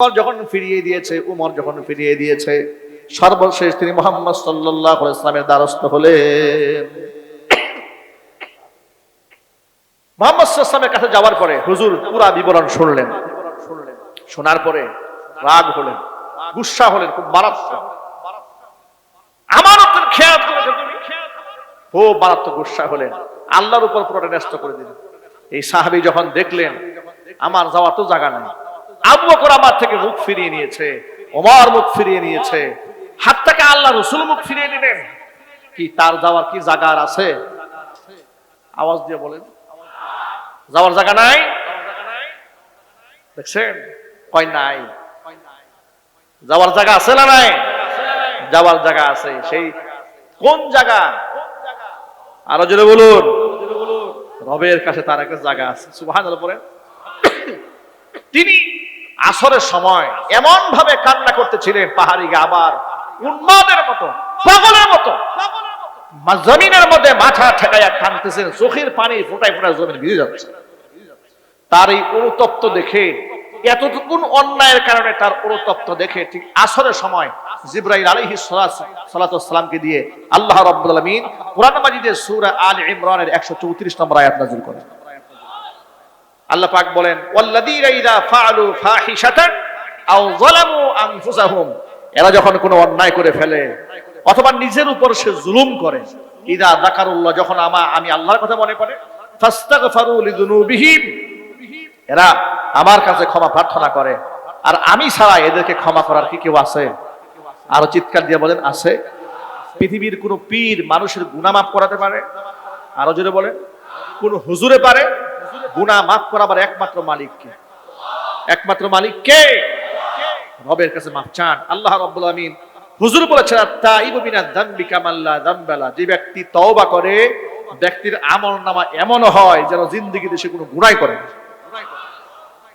উমর যখন ফিরিয়ে দিয়েছে, উমর যখন ফিরিয়ে দিয়েছে, সর্বশেষ তিনি মোহাম্মদ সাল্লাহ ইসলামের দ্বারস্থ হলেন। মোহাম্মদ ইসলামের কাছে যাওয়ার পরে হুজুর পুরা বিবরণ শুনলেন। শোনার পরে রাগ হলেন, গুসা হলেন, খুব মারাত্মক। আমানতের খেয়াল করেছে তুমি খুব মারাত্মক গুসা হলেন। আল্লাহর উপর পুরোটা ন্যস্ত করে দিলেন। এই সাহাবি যখন দেখলেন, আমার যাওয়ার তো জায়গা নাই। আবু বকর আমার থেকে মুখ ফিরিয়ে নিয়েছে, ওমর মুখ ফিরিয়ে নিয়েছে হাত থেকে আল্লাহ রসুল মুখ ফিরিয়ে নিলেন। কি, তার যাওয়ার কি জায়গা আর আছে? আওয়াজ দিয়ে বলেন। যাওয়ার জায়গা নাই? দেখছেন? কয় নাই? যাওয়ার জায়গা আছে না নাই? যাওয়ার জায়গা আছে। সেই কোন জায়গা আরও জোরে বলুন। রবের কাছে তার একটা জায়গা আছে। সুবাহান পরে তিনি আসরের সময় এমন ভাবে কান্না করতেছিলেন পাহাড়ি আবার উন্মাদের মতো, পাগলের মতো। জমিনের মধ্যে মাথা ঠেকাইয়া কানতেছেন চোখের পানি ফোটায় ফোটায় জমিন ভিজে যাচ্ছে। তার এই অনুতপ্ত দেখে, এতটুকুন অন্যায়ের কারণে তার অনুতপ্ত দেখে ঠিক আসরের সময় জিব্রাইল আলাইহি সালাতামকে দিয়ে আল্লাহ রাব্বুল আলামিন কোরআন মাজিদের সূরা আল ইমরানের 134 নম্বর আয়াত নাযিল করেন। আল্লাহ পাক বলেন, ওয়াল্লাযীনা ইযা ফাআলু ফাহিশাতান আও যালামু আনফুসাহুম। এরা যখন কোনো অন্যায় করে ফেলে, অথবা নিজের উপর সে জুলুম করে, ইদা যাকারুল্লাহ, যখন আমা, আমি আল্লাহর কথা মনে করে ফাস্তাগফারু লিযুনুবিহিম, এরা আমার কাছে ক্ষমা প্রার্থনা করে, আর আমি ছাড়া এদেরকে ক্ষমা করার কি কেউ আছে? আরও চিৎকার দিয়ে বলেন, আছে। পৃথিবীর কোন পীর মানুষের গুনাহ মাফ করাতে পারে? আরও জোরে বলেন, কোন হুজুরে পারে? গুনাহ মাফ করাবার একমাত্র মালিক কে একমাত্র মালিক কে রবের কাছে মাফ চান আল্লাহ রাব্বুল আমিন হুজুর বলেছেন তাইবু মিনাদ যামবি কামাল্লা যামবালা যে ব্যক্তি তওবা করে, ব্যক্তির আমল নামা এমন হয় যেন জিন্দেগিতে সে কোনো গুনাহ করে না।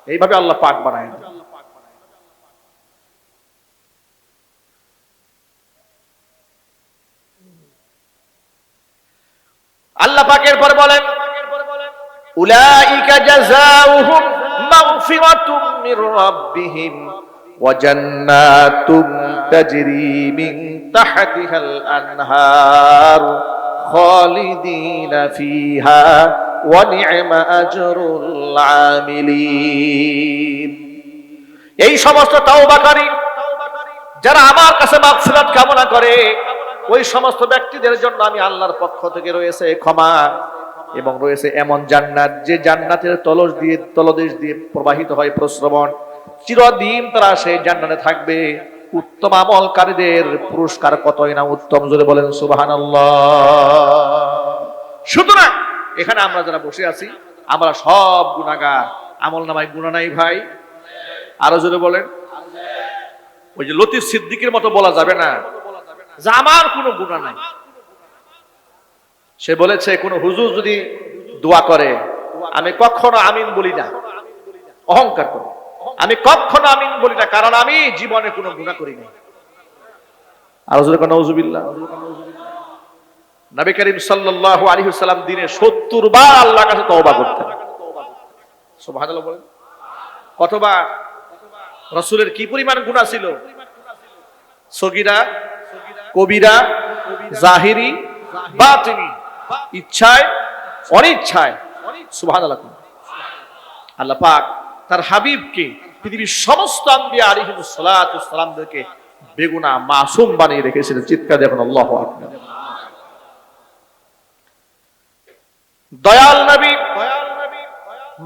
এইভাবে আল্লাহ পাক বানায় না। আল্লাহ পাকের পরে বলেন উলাইকা জাযাউহুম মাগফিরাতুম মির রাব্বিহিম ওয়া জান্নাতুম তাজরি মিন তাহতিহাল আনহার খালিদিনা ফিহা ওয়া নি'মা এই সমস্ত তাওবাকারী যারা আমার কাছে মাগফিরাত কামনা করে, ওই সমস্ত ব্যক্তিদের জন্য আমি আল্লাহর পক্ষ থেকে রয়েছে ক্ষমা। এবং রয়েছে এমন জান্নাত, যে জান্নাতের তলস দিয়ে, তলদেশ দিয়ে প্রবাহিত হয় প্রশ্রবণ। চিরদিন তারা সেই জান্নাতে থাকবে। উত্তম আমলকারীদের পুরস্কার কতই না উত্তম, জোরে বলেন সুবহানাল্লাহ। সুতরাং এখানে আমরা যারা বসে আছি, আমরা সব গুণাগার আমল নামায় গুণা নাই ভাই? আরও জোরে বলেন। ওই যে লতিফ সিদ্দিকের মতো বলা যাবে না। যে আমার কোনো গুণা নাই। সে বলেছে, কোন হুজুর যদি দোয়া করে, আমি কখনো আমিন বলি না। অহংকার করি। আমি কখনো আমিন বলি না, কারণ আমি জীবনে কোনো গুণা করি না আর হুজুর কোন নবী করিম সাল্লাল্লাহু আলাইহি সাল্লাম দিনে 70 বার আল্লাহর কাছে তওবা করতেন। সুবহানাল্লাহ বলেন। কতবার? রসুলের কি পরিমাণ কবিরা, জাহিরি, বাতিনি। ইচ্ছায়, অনিচ্ছায় আল্লাহ পাক তার হাবিবকে, পৃথিবীর সমস্ত বেগুনা মাসুম বানিয়ে রেখেছিলেন চিৎকার দেখুন আল্লাহু দয়াল নবী,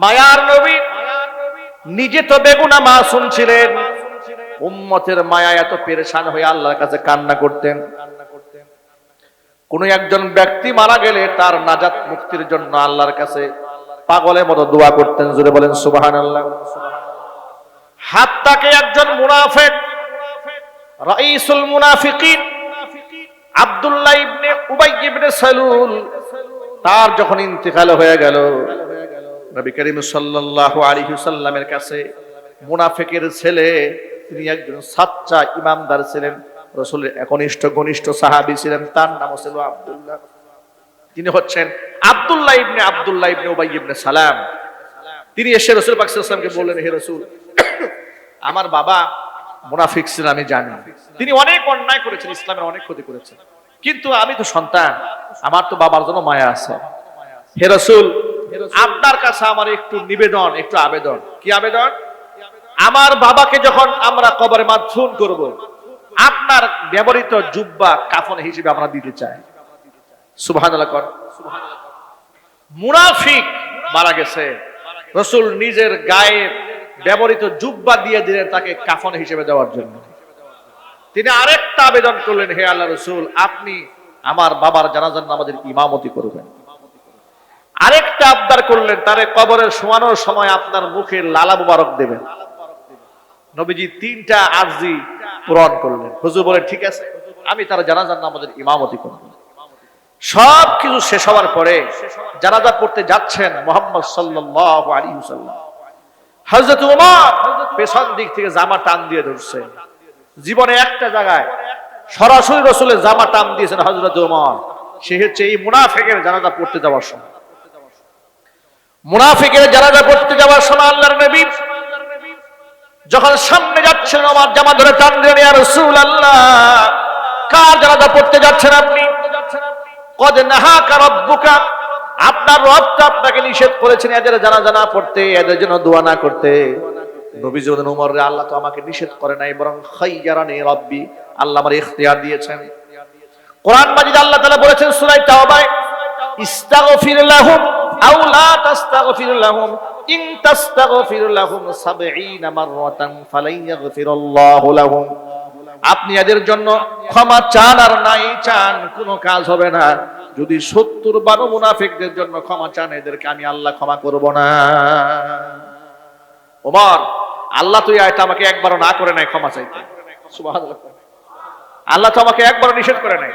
মায়ার নবী, নিজে তো বেগুনা মাসুম ছিলেন। উম্মতের মায়া এত পেরেশান হয়ে আল্লাহর কাছে কান্না করতেন। কোন একজন ব্যক্তি মারা গেলে তার নাজাত মুক্তির জন্য আল্লাহর কাছে পাগলের মতো দোয়া করতেন জুড়ে বলেন সুবাহান আল্লাহ হাত তাকে একজন মুনাফেক, রাইসুল মুনাফিকিন, আব্দুল্লাহ ইবনে উবাই ইবনে সালুল, তার যখন ইন্তেকাল হয়ে গেল, নবী করিম সাল্লাল্লাহু আলাইহি সাল্লামের কাছে মুনাফিকের ছেলে, তিনি একজন সাচ্চা ইমামদার ছিলেন। রসুলের একনিষ্ঠ, ঘনিষ্ঠ সাহাবী ছিলেন, তার নাম ছিল আব্দুল্লাহ। তিনি হচ্ছেন আব্দুল্লাহ ইবনে আব্দুল্লাহ ইবনে উবাই ইবনে সালাম। তিনি এসে রসুল পাক সাল্লাল্লাহু আলাইহি সাল্লামকে বললেন, হে রসুল, আমার বাবা মুনাফিক ছিলেন, আমি জানি। তিনি অনেক অন্যায় করেছেন, ইসলামের অনেক ক্ষতি করেছেন। কিন্তু আমি তো সন্তান, আমার তো বাবার জন্য মায়া আছে। হে রসুল, আপনার কাছে আমার একটু নিবেদন, একটু আবেদন। কি আবেদন? আমার বাবাকে যখন আমরা কবরে মাধ্যম করব আপনার ব্যবহৃত জুব্বা কাফন হিসেবে আমরা দিতে চাই। মুনাফিক মারা গেছে। রসুল নিজের গায়ে ব্যবহৃত জুব্বা দিয়ে দিলেন তাকে কাফন হিসেবে দেওয়ার জন্য। তিনি আরেকটা আবেদন করলেন, হে আল্লাহ রসুল, আপনি আমার বাবার জানাজার নামাজের ইমামতি করবেন। আরেকটা আবদার করলেন, তারে কবরের শোয়ানোর সময় আপনার মুখে লালা মুবারক দেবেন। নবীজি তিনটা আরজি পূরণ করলেন। হুজুর বলেন ঠিক আছে, আমি তার জানাজার নামাজের ইমামতি করব। সব কিছু শেষ হওয়ার পরে জানাজা পড়তে যাচ্ছেন মোহাম্মদ সাল্লাল্লাহু আলাইহি ওয়াসাল্লাম। হযরত ওমর পেছন দিক থেকে জামা টান দিয়ে ধরছে। জীবনে একটা জায়গায় সরাসরি রসুলের জামা টান দিয়েছেন হযরত ওমর সে হচ্ছে এই মুনাফিকের জানাজা পড়তে যাওয়ার সময়। মুনাফিকের জানাজা পড়তে যাওয়ার সময় আল্লাহর নবী যখন সামনে যাচ্ছেন আমার জামা ধরে টান কার জানাজা পড়তে যাচ্ছেন আপনি? কদ আপনার রব তো আপনাকে নিষেধ করেছেন এদের জানাজা না পড়তে, এদের জন্য দোয়া না করতে। রে, আল্লাহ তো আমাকে নিষেধ করে নাই, বরং খাইয়ারানি রব্বি, আল্লাহ আমার ইখতিয়ার দিয়েছেন। কোরআন মাজিদ আল্লাহ তাআলা বলেছেন সূরা তাওবায়, ইস্তাগফির লাহুম আও লা তাস্তাগফির লাহুম ইন তাস্তাগফির লাহুম 70 মাররাতান ফালাই ইয়াগফিরাল্লাহু লাহুম। আপনি এদের জন্য ক্ষমা চান আর নাই চান, কোনো কাজ হবে না। যদি সত্তর বারো মুনাফিকদের জন্য ক্ষমা চান, এদেরকে আমি আল্লাহ ক্ষমা করব না। ওমর, আল্লাহ তুই আয়টা আমাকে একবারও না করে নাই ক্ষমা চাইতে। আল্লাহ তো আমাকে একবারও নিষেধ করে নাই।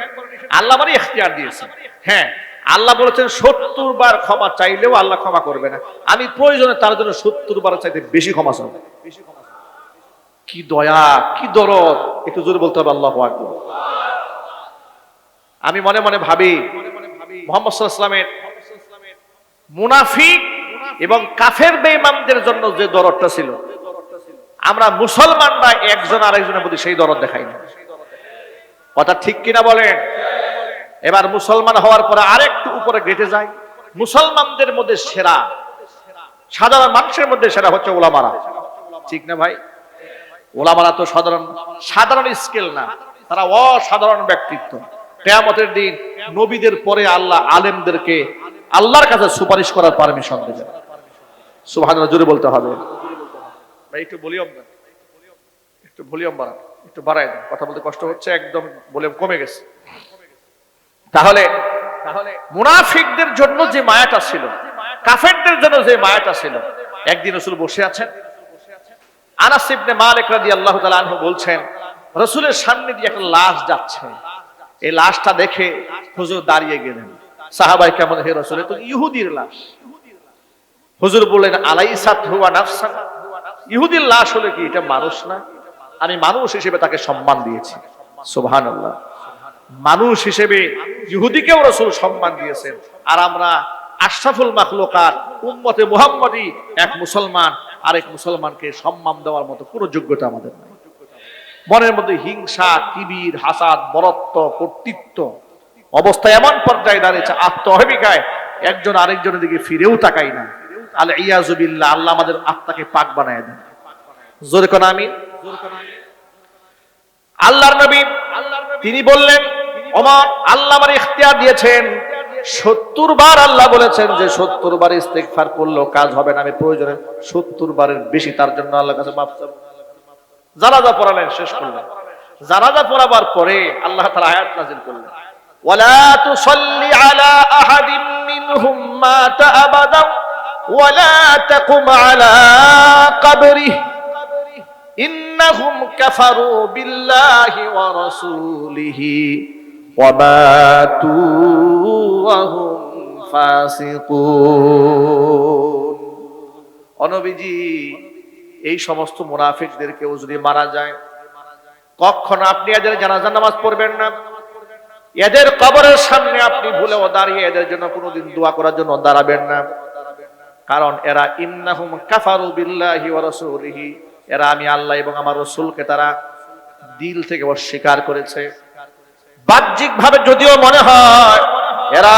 আল্লাহ মানে এখতিয়ার দিয়েছে হ্যাঁ আল্লাহ বলেছেন, সত্তর বার ক্ষমা চাইলেও আল্লাহ ক্ষমা করবে না। আমি প্রয়োজনে তার জন্য সত্তর বার চাইতে বেশি ক্ষমা চাই। কি দয়া, কি দরদ, একটু জোরে বলতে হবে, আল্লাহ আমি মনে মনে ভাবি, মোহাম্মদ সাল্লামের মুনাফিক এবং কাফের বেঈমানদের জন্য যে দরদটা ছিল, আমরা মুসলমানরা একজন আরেকজনের প্রতি সেই দরদ দেখাই না। কথা ঠিক কিনা বলেন? এবার মুসলমান হওয়ার পরে আরেকটু উপরে গেটে যায়। মুসলমানদের মধ্যে সেরা, সাধারণ মানুষের মধ্যে সেরা হচ্ছে ওলামারা। ঠিক না ভাই? ওলামারা তো সাধারণ সাধারণ স্কেল না, তারা অসাধারণ ব্যক্তিত্ব। কেয়ামতের দিন নবীদের পরে আল্লাহ আলেমদেরকে আল্লাহর কাছে সুপারিশ করার পারমিশন দেবেন। সুবহান জোরে বলতে হবে। ভাই, একটু দেন। একটু ভলিউম বাড়ান, একটু দেন। কথা বলতে কষ্ট হচ্ছে, একদম ভলিউম কমে গেছে। তাহলে মুনাফিকদের জন্য যে মায়াটা ছিল, কাফেরদের জন্য যে মায়াটা ছিল, একদিন রসুল বসে আছেন। আনাস ইবনে মালিক রাদিয়াল্লাহু তাআলা আনহু বলছেন, রসুলের সামনে দিয়ে একটা লাশ যাচ্ছে। এই লাশটা দেখে হুজুর দাঁড়িয়ে গেলেন। সাহাবাই কেমন, হে রসুল তো ইহুদির লাশ। হুজুর বললেন আলাইসাত হুয়া নাফসান ইহুদির লাশ হলে কি এটা মানুষ না? আমি মানুষ হিসেবে তাকে সম্মান দিয়েছি। সুবহানাল্লাহ। মানুষ হিসেবে ইহুদিকেও রসুল সম্মান দিয়েছেন। আর আমরা আশরাফুল মাখলুকাত, উম্মতে মুহাম্মদী, এক মুসলমান, আরেক মুসলমানকে সম্মান দেওয়ার মতো কোনো যোগ্যতা আমাদের নাই। মনের মধ্যে হিংসা কিবির হাসাদ, বরত্ব, কর্তৃত্ব অবস্থা এমন পর্যায়ে দাঁড়িয়েছে আত্মহবিকায় একজন আরেকজনের দিকে ফিরেও তাকাই না। আল ইয়াজুবিল্লাহ আল্লাহ আমাদের আত্মাকে পাক বানায় দেন। জোরে কোন আমি আল্লাহর নবী তিনি বললেন ওমর আল্লাহ আমার ইখতিয়ার দিয়েছেন। সত্তর বার আল্লাহ বলেছেন যে, সত্তর বার ইস্তেগফার করলেও কাজ হবে না, আমি প্রয়োজনে সত্তর বারের বেশি তার জন্য আল্লাহর কাছে মাফ চাবো। জানাজা পড়ালেন, শেষ করলেন। জানাজা পড়াবার পরে আল্লাহ তাআলা আয়াত নাযিল করলেন। ওয়ালা ইন্নাহুম কাফারু বিল্লাহি ওয়া রাসূলিহি ওয়া মাতু অনবিজি এই সমস্ত মুনাফিকদেরকেও যদি মারা যায়, কখন আপনি এদের জানাজা নামাজ পড়বেন না? এদের কবরের সামনে আপনি ভুলেও দাঁড়িয়ে এদের জন্য কোনোদিন দোয়া করার জন্য দাঁড়াবেন না। কারণ এরা ইন্নাহুম কাফারু বিল্লাহি ওয়া রাসূলিহি। এরা আমি আল্লাহ এবং আমার রসুলকে তারা দিল থেকে অস্বীকার করেছে। বাহ্যিক ভাবে যদিও মনে হয় এরা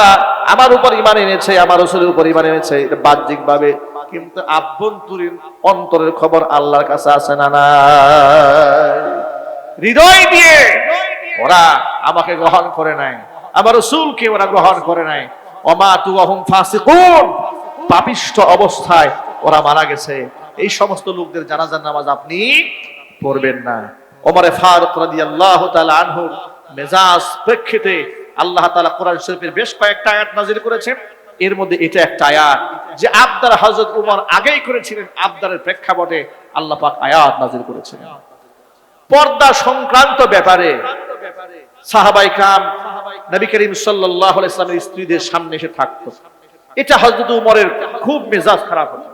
আমার উপর ইমান এনেছে, আমার রসুলের উপর ইমান এনেছে, এটা বাহ্যিক ভাবে কিন্তু আভ্যন্তরীণ অন্তরের খবর আল্লাহর কাছে আছে না না হৃদয় দিয়ে ওরা আমাকে গ্রহণ করে নাই, আমার রসুলকে ওরা গ্রহণ করে নাই। অমা তু অহম ফাসিকুন, পাপিষ্ঠ অবস্থায় ওরা মারা গেছে। এই সমস্ত লোকদের জানাজার নামাজ আপনি পড়বেন না। ওমরে ফারুক রাদিয়াল্লাহু তাআলা আনহুর মেজাজ প্রেক্ষিতে আল্লাহ তাআলা কোরআন শরীফের বেশ কয়েকটা আয়াত নাজিল করেছেন। এর মধ্যে এটা একটা আয়াত যে আবদার হযরত উমর আগেই করেছিলেন, আবদারের প্রেক্ষাপটে আল্লাহ পাক আয়াত নাজিল করেছিলেন পর্দা সংক্রান্ত ব্যাপারে সাহাবাই কাম নবী করিম সাল্লাল্লাহু আলাইহি ইসলামের স্ত্রীদের সামনে এসে থাকতো। এটা হযরত উমরের খুব মেজাজ খারাপ হতো।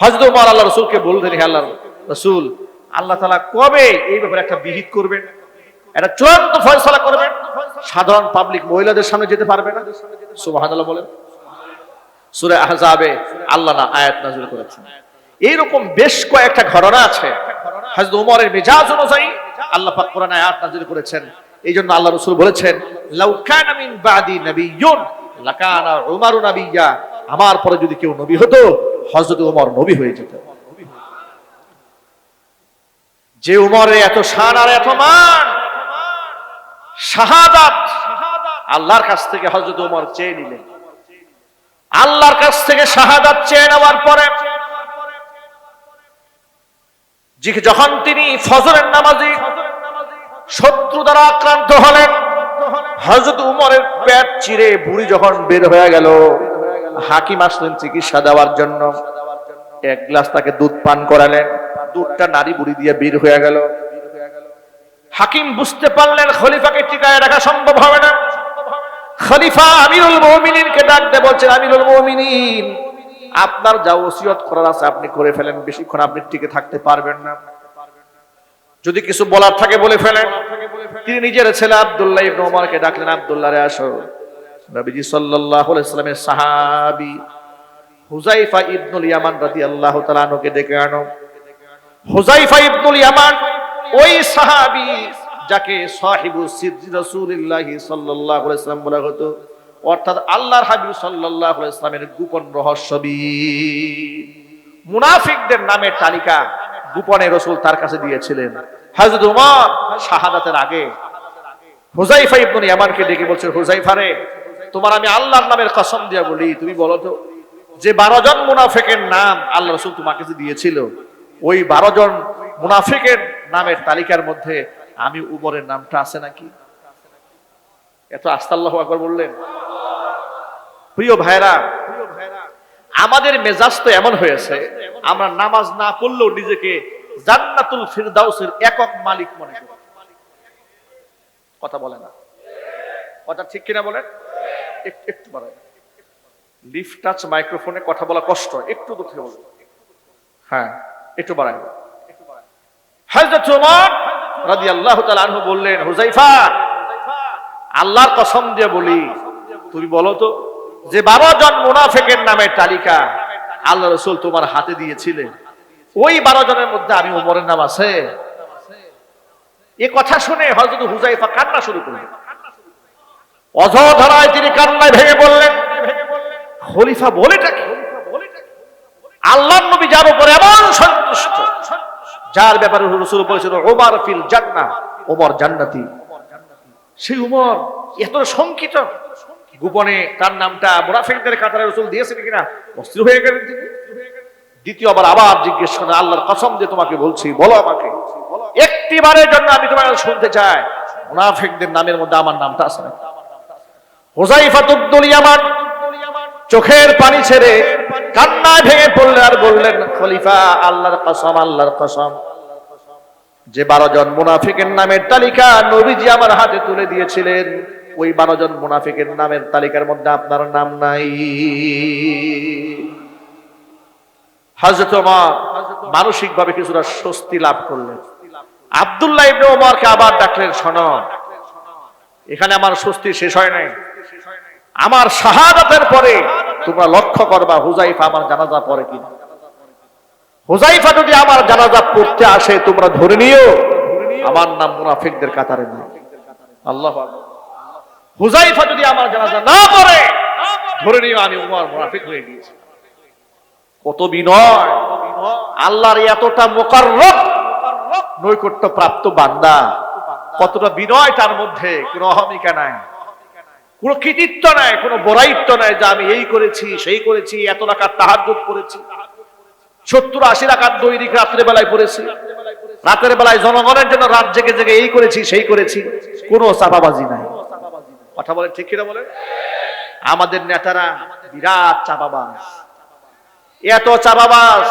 হযরত উমর আল্লাহ রাসূলকে বললেন, হে আল্লাহ রাসূল, আল্লাহ তাআলা কবে এই ব্যাপারে একটা বিহিত করবেন? একটা চূড়ান্ত ফয়সালা করবেন? সাধারণ পাবলিক মহিলাদের সামনে যেতে পারবে না? বলেন। সূরা আহজাবে আল্লাহ না আয়াত নাযিল করেছেন। এইরকম বেশ কয়েকটা ঘটনা আছে। হযরত উমরের মেজাজ অনুযায়ী আল্লাহ পাক কোরআনে আয়াত নাযিল করেছেন। এই জন্য আল্লাহ রসুল বলেছেন, লাউ কানা মিন বাদি নবিয়্যুন লাকানা উমারু নাবিয়্যা আমার পরে যদি কেউ নবী হতো, হযরত উমর নবী হয়ে যেত। যে উমরের এত শান আর এত মান, শাহাদাত, আল্লাহর কাছ থেকে হযরত উমর চেয়ে নিলেন। আল্লাহর কাছ থেকে শাহাদাত চেয়ে নেওয়ার পরে যখন তিনি ফজরের নামাজি শত্রু দ্বারা আক্রান্ত হলেন হজরত উমরের পেট চিরে বুড়ি যখন বের হয়ে গেল হাকিম আসলেন চিকিৎসা দেওয়ার জন্য। এক গ্লাস তাকে দুধ পান করালেন। দুধটা নারী বুড়ি দিয়ে বের হয়ে গেল। হাকিম বুঝতে পারলেন খলিফাকে টিকায় রাখা সম্ভব হবে না। খলিফা আমিরুল মুমিনিনকে ডাক দিয়ে বলছেন, আমিরুল মুমিনিন, আপনার যা ওসিয়ত করার আছে আপনি করে ফেলেন। বেশিক্ষণ আপনি টিকে থাকতে পারবেন না। যদি কিছু বলার থাকে বলে ফেলেন। তিনি নিজের ছেলে আবদুল্লাহ ইবনে ওমরকে ডাকলেন, আব্দুল্লাহ রে আসো। নবীজি সাল্লাল্লাহু আলাইহি সাল্লামের সাহাবী হুজাইফা ইবনুল ইয়ামান রাদিয়াল্লাহু তাআলা আনহুকে ডেকে আনো। হুজাইফা ইবনুল ইয়ামান ওই সাহাবী যাকে সাহিবু সিদ্দি রাসূলুল্লাহ সাল্লাল্লাহু আলাইহি সাল্লাম বলা হতো, অর্থাৎ আল্লাহর হাবিব সাল্লাল্লাহু আলাইহি সাল্লামের গোপন রহস্যবিদ মুনাফিকদের নামের তালিকা গোপনে রসুল তার কাছে দিয়েছিলেন। হযরত উমর শাহাদাতের আগে। হুজাইফা ইবনে ইয়ামানকে ডেকে বলছে হুজাইফা রে তোমার আমি আল্লাহর নামের কসম দিয়া বলি, তুমি বলো তো, যে বারো জন মুনাফিকের নাম আল্লাহ রসুল তোমাকে যে দিয়েছিল, ওই বারো জন মুনাফিকের নামের তালিকার মধ্যে আমি উমরের নামটা আছে নাকি? এত আস্তাল্লাহ একবার বললেন। প্রিয় ভাইরা, আমাদের মেজাজ তো এমন হয়েছে, আমরা নামাজ না পড়লেও নিজেকে জান্নাতুল ফিরদাউসের একক মালিক মনে করি। কথা বলে না। কথা ঠিক কিনা বলেন? একটু বাড়ায় লিফট টাচ মাইক্রোফোনে কথা বলা কষ্ট একটু দূর থেকে বলুন। হ্যাঁ একটু বাড়ায় হযরত ওমর রাদিয়াল্লাহু তাআলা আনহু বললেন আল্লাহর কসম দিয়ে বলি, তুমি বলো তো, যে বারো জন মুনাফেকের নামের তালিকা আল্লাহ রসুল তোমার হাতে দিয়েছিলেন, ওই বারো জনের মধ্যে আমি উমরের নাম আছে? এ কথা শুনে হজরত হুজাইফা কান্না শুরু করলেন। অজধরায় তিনি কান্নায় ভেঙে বললেন, খলিফা বলেটা কি আল্লাহ নবী যার উপর এমন সন্তুষ্ট, যার ব্যাপারে রসুল বলেছিল ওমর ফিল জান্নাহ। ওমর জান্নাতি। সেই উমর এত শঙ্কিত, গোপনে তার নামটা মুনাফিকদের কাতারে রসুল দিয়েছেন কিনা অস্থির হয়ে গেলেন তিনি। দ্বিতীয়বার আবার জিজ্ঞেস করে আল্লাহর কসম দিয়ে তোমাকে বলছি, বলো আমাকে। একটিবারের জন্য আমি তোমার কাছে শুনতে চাই। মুনাফিকদের নামের মধ্যে আমার নামটা আছে না। চোখের পানি ছেড়ে কান্নায় ভেঙে পড়লেন আর বললেন, খলিফা, আল্লাহর কসম আল্লাহর কসম। যে বারো জন মুনাফিকের নামের তালিকা নবীজি আমার হাতে তুলে দিয়েছিলেন, ওই বারো জন মুনাফিকের নামের তালিকার মধ্যে আপনার নাম নাই। হজরত ওমর মানসিক ভাবে কিছুটা স্বস্তি লাভ করলেন। আব্দুল্লাহ ইবনে ওমরকে আবার ডাকলেন, শোনো, এখানে আমার স্বস্তি শেষ হয় নাই। আমার শাহাদাতের পরে তোমরা লক্ষ্য করবা হুজাইফা আমার জানাজা পরে কিনা। হুজাইফা যদি আমার জানাজা পড়তে আসে, তোমরা ধরে নিও, আমার নাম মুনাফিকদের কাতারে না আল্লাহ হুজাইফা যদি আমার জানাজা না পড়ে, ধরে নিও, আমি উমর মুনাফিক হয়ে গিয়েছি। কত বিনয়। আল্লাহর এতটা মোকাররব, নৈকট্য প্রাপ্ত বান্দা, কতটা বিনয় তার মধ্যে, কোনো অহমিকা নাই। কোনো কৃতিত্ব নাই, কোনো বড়াইত্ব নাই যে আমি এই করেছি, সেই করেছি, এত টাকার তাহাজ্জুদ করেছি। সত্তর, আশি টাকার দৈনিক রাত্রে বেলায় পড়েছি। রাতের বেলায় জনগণের জন্য রাত জেগে জেগে এই করেছি, সেই করেছি। কোনো চাপাবাজি নাই। কথা বলে ঠিক কিনা বলে আমাদের নেতারা বিরাট চাপাবাজ। এত চাপাবাজ।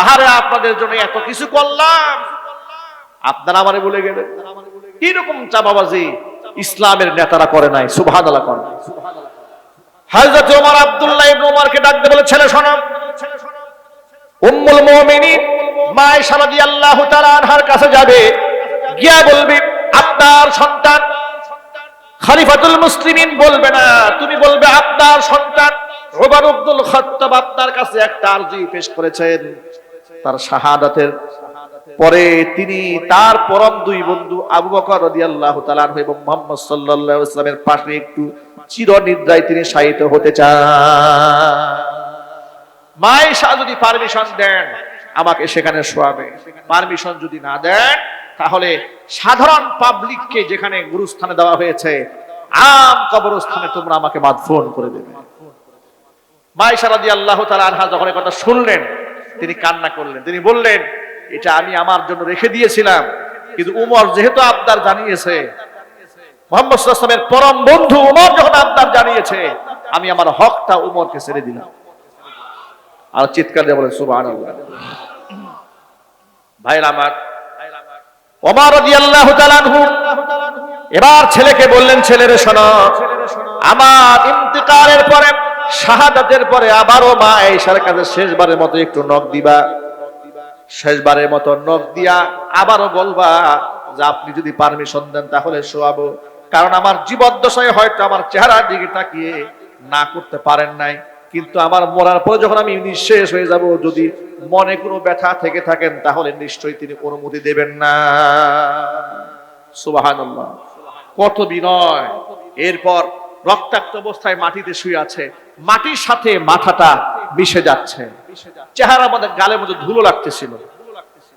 আহারে আপনাদের জন্য এত কিছু করলাম। আপনারা আমারে বলে গেলেন। কীরকম চাপাবাজি? ইসলামের নেতারা করে নাই হযরত ওমর আব্দুল্লাহ ডাকতে বলে, ছেলে উম্মুল আনহার কাছে যাবে, গিয়া বলবে আপনার সন্তান। খলিফাতুল মুসলিমিন বলবে, না, তুমি বলবে আপনার সন্তান। ওমর আব্দুল আপনার কাছে একটা আরজি পেশ করেছেন। তার শাহাদাতের পরে তিনি তার পরম দুই বন্ধু আবু বকর রাদিয়াল্লাহু তাআলা আনহু এবং মুহাম্মদ সাল্লাল্লাহু আলাইহি ওয়াসাল্লামের পাশে একটু চিরনিদ্রায় তিনি শায়িত হতে চান। মায়েশা যদি পারমিশন দেন, আমাকে সেখানে শোয়াবে। পারমিশন যদি না দেন, তাহলে সাধারণ পাবলিককে যেখানে গুরুস্থানে দেওয়া হয়েছে, আম কবরস্থানে তোমরা আমাকে মাদফোন করে দেবে। মায়েশা রাদিয়াল্লাহু তাআলা আনহা যখন কথা শুনলেন, তিনি কান্না করলেন। তিনি বললেন এটা আমি আমার জন্য রেখে দিয়েছিলাম। কিন্তু উমর যেহেতু আবদার জানিয়েছে, মোহাম্মদ সাল্লামের পরম বন্ধু উমর যখন আবদার জানিয়েছে, আমি আমার হকটা উমরকে ছেড়ে দিলাম। আর চিৎকার দিয়ে বলেন সুবাহ আমার এবার ছেলেকে বললেন, ছেলেরে শোনো, আমার ইন্তিকালের পরে, শাহাদাতের পরে আবারও মা আয়েশার কাছে শেষবারের মতো একটু নখ দিবা। শেষবারের মতো নখ দিয়া আবারও বলবা যে আপনি যদি পারমিশন দেন তাহলে শোয়াবো। কারণ আমার জীবদ্দশায় হয়তো আমার চেহারার দিকে তাকিয়ে না করতে পারেন নাই। কিন্তু আমার মরার পরে যখন আমি নিঃশেষ হয়ে যাব, যদি মনে কোনো ব্যথা থেকে থাকেন, তাহলে নিশ্চয়ই তিনি অনুমতি দেবেন না। সুবহানাল্লাহ। কত বিনয়। এরপর রক্তাক্ত অবস্থায় মাটিতে শুয়ে আছে। মাটির সাথে মাথাটা মিশে যাচ্ছে। চেহারা আমাদের গালের মধ্যে ধুলো লাগতেছিল।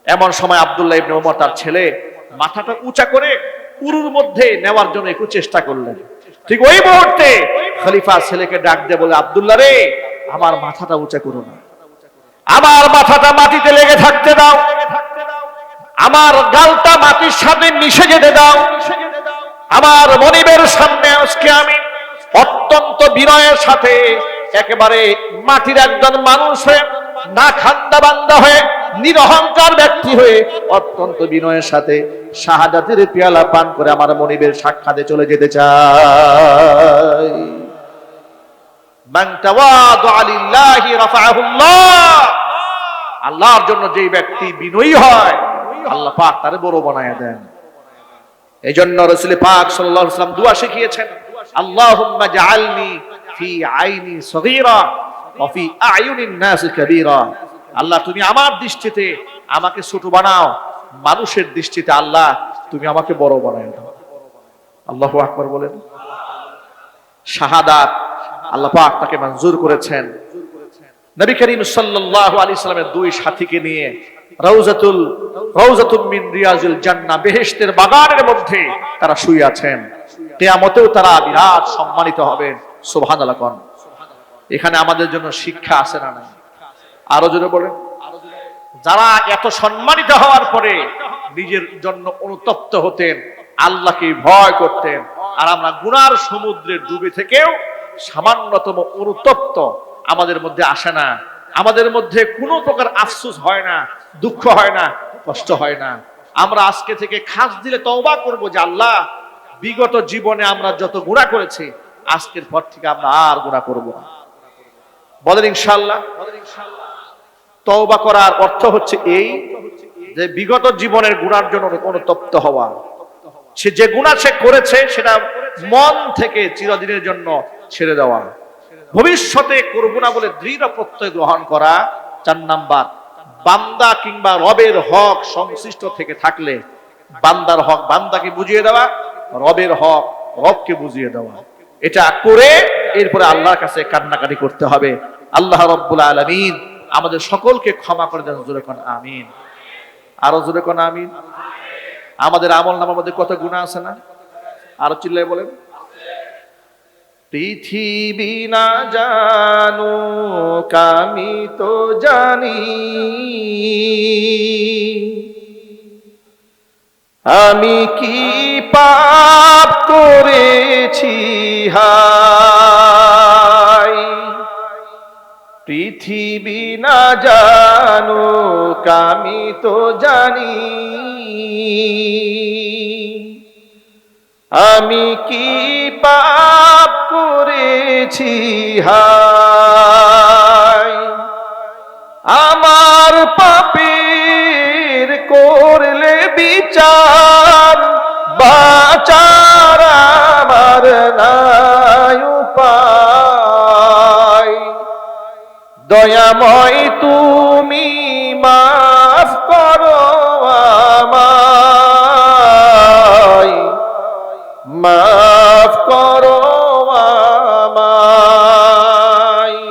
এমন সময় আব্দুল্লাহ ইবনে ওমর তার ছেলে মাথাটা উঁচা করে উরুর মধ্যে নেওয়ার জন্য একটু চেষ্টা করলেন। ঠিক ওই মুহূর্তে খলিফা ছেলেকে ডাক দিয়ে বলে, আব্দুল্লাহ রে, আমার মাথাটা উঁচা করো না। আমার মাথাটা মাটিতে লেগে থাকতে দাও। আমার গালটা মাটির সাথে মিশে যেতে দাও। আমার মনিবের সামনে আজকে আমি অত্যন্ত বিনয়ের সাথে একেবারে মাটির একজন মানুষ হয়ে না খান্দা বান্দা হয়ে, নিরহংকার ব্যক্তি হয়ে অত্যন্ত বিনয়ের সাথে শাহাদাতের পেয়ালা পান করে আমার মনিবের সাক্ষাতে চলে যেতে চাই। আল্লাহর জন্য যেই ব্যক্তি বিনয়ী হয়, আল্লাহ পাক তারে বড় বানায় দেন। এই জন্য রসুল পাক ওয়াসাল্লাম দোয়া শিখিয়েছেন। আল্লাহুম্মা ফি আইনি আল্লাহ, তুমি আমার দৃষ্টিতে আমাকে ছোট বানাও। মানুষের দৃষ্টিতে আল্লাহ, তুমি আমাকে বড় বানায় দাও। আল্লাহু আকবার বলেন। শাহাদাত আল্লাহ পাক তাকে মঞ্জুর করেছেন। নবী করিম সাল্লাল্লাহু আলাইহি সাল্লামের দুই সাথীকে নিয়ে রাউজাতুল রাউজাতুম মিন রিয়াজুল জান্নাহ, বেহেশতের বাগানের মধ্যে তারা শুয়ে আছেন। কিয়ামতেও তারা বিরাট সম্মানিত হবেন। সুবহানাল্লাহ কোন। এখানে আমাদের জন্য শিক্ষা আছে না নাই? আরও জোরে বলেন। যারা এত সম্মানিত হওয়ার পরে নিজের জন্য অনুতপ্ত হতেন, আল্লাহকে ভয় করতেন, আর আমরা গুনার সমুদ্রের ডুবে থেকেও সামান্যতম অনুতপ্ত আমাদের মধ্যে আসে না। আমাদের মধ্যে কোনো প্রকার আফসোস হয় না, দুঃখ হয় না, কষ্ট হয় না। আমরা আজকে থেকে খাস দিলে তওবা করব যে আল্লাহ বিগত জীবনে আমরা যত গুণা করেছি, আজকের পর থেকে আমরা আর গুণা করব না। বলেন ইনশাল্লাহ তওবা করার অর্থ হচ্ছে এই যে বিগত জীবনের গুণার জন্য অনুতপ্ত হওয়া। সে যে গুণা সে করেছে, সেটা মন থেকে চিরদিনের জন্য ছেড়ে দেওয়া। ভবিষ্যতে করব না বলে দৃঢ় প্রত্যয় গ্রহণ করা চার নাম্বার। বান্দা কিংবা রবের হক সংশ্লিষ্ট থেকে থাকলে বান্দার হক বান্দাকে বুঝিয়ে দেওয়া। রবের হক, রবকে বুঝিয়ে দেওয়া। এটা করে এরপরে আল্লাহর কাছে কান্নাকাটি করতে হবে। আল্লাহ রব্বুল আলমিন আমাদের সকলকে ক্ষমা করে দেন, জোরে কোন আমিন। আরও জোরে কোন আমিন। আমাদের আমল নামার মধ্যে কত গুণা আছে না? আরও চিল্লাই বলেন। পৃথিবী না জানো কামি তো জানি। আমি কি পাপ করেছি? হাই। পৃথিবী না জানো কামি তো জানি। আমি কি পাপ করেছি? হাই। আমার পাপের আমার নাই উপায়। দয়াময় তুমি মাফ করো আমায়। মাফ করো আমায়।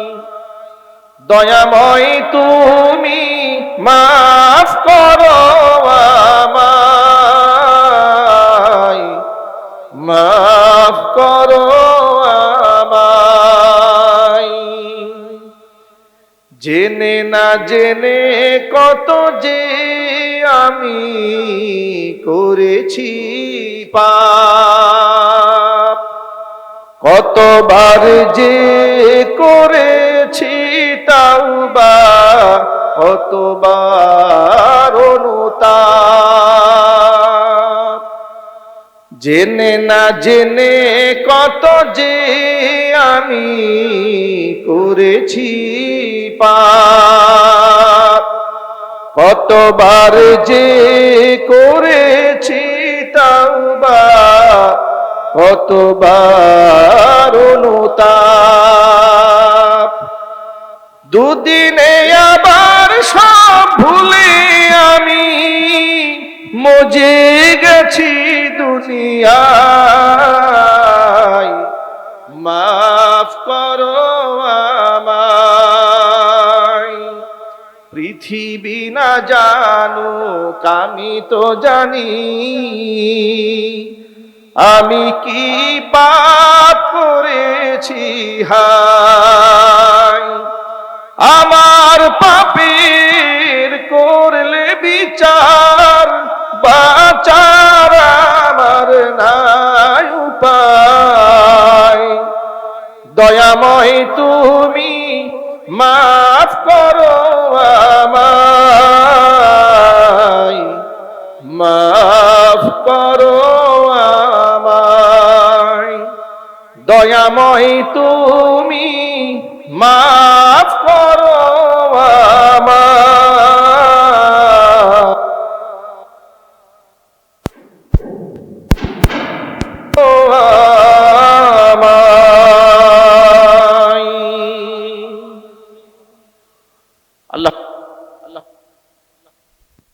দয়াময় তুমি মাফ না জেনে কত যে আমি করেছি পাপ। কতবার যে করেছি তাও বা কতবার অনুতাপ। জেনে না জেনে কত যে আমি করেছি পাপ। কতবার যে করেছি তাওবা কতবার অনুতাপ। দুদিনে আবার সব ভুলে আমি মজে গেছি দুনিয়ায় মাফ করো পৃথিবী না জানো আমি তো জানি। আমি কি পাপ করেছি হাই আমার পাপের করলে বিচার দয়াময় তুমি মাফ করো আমায়। মাফ করো আমায়। দয়াময় তুমি মাফ করো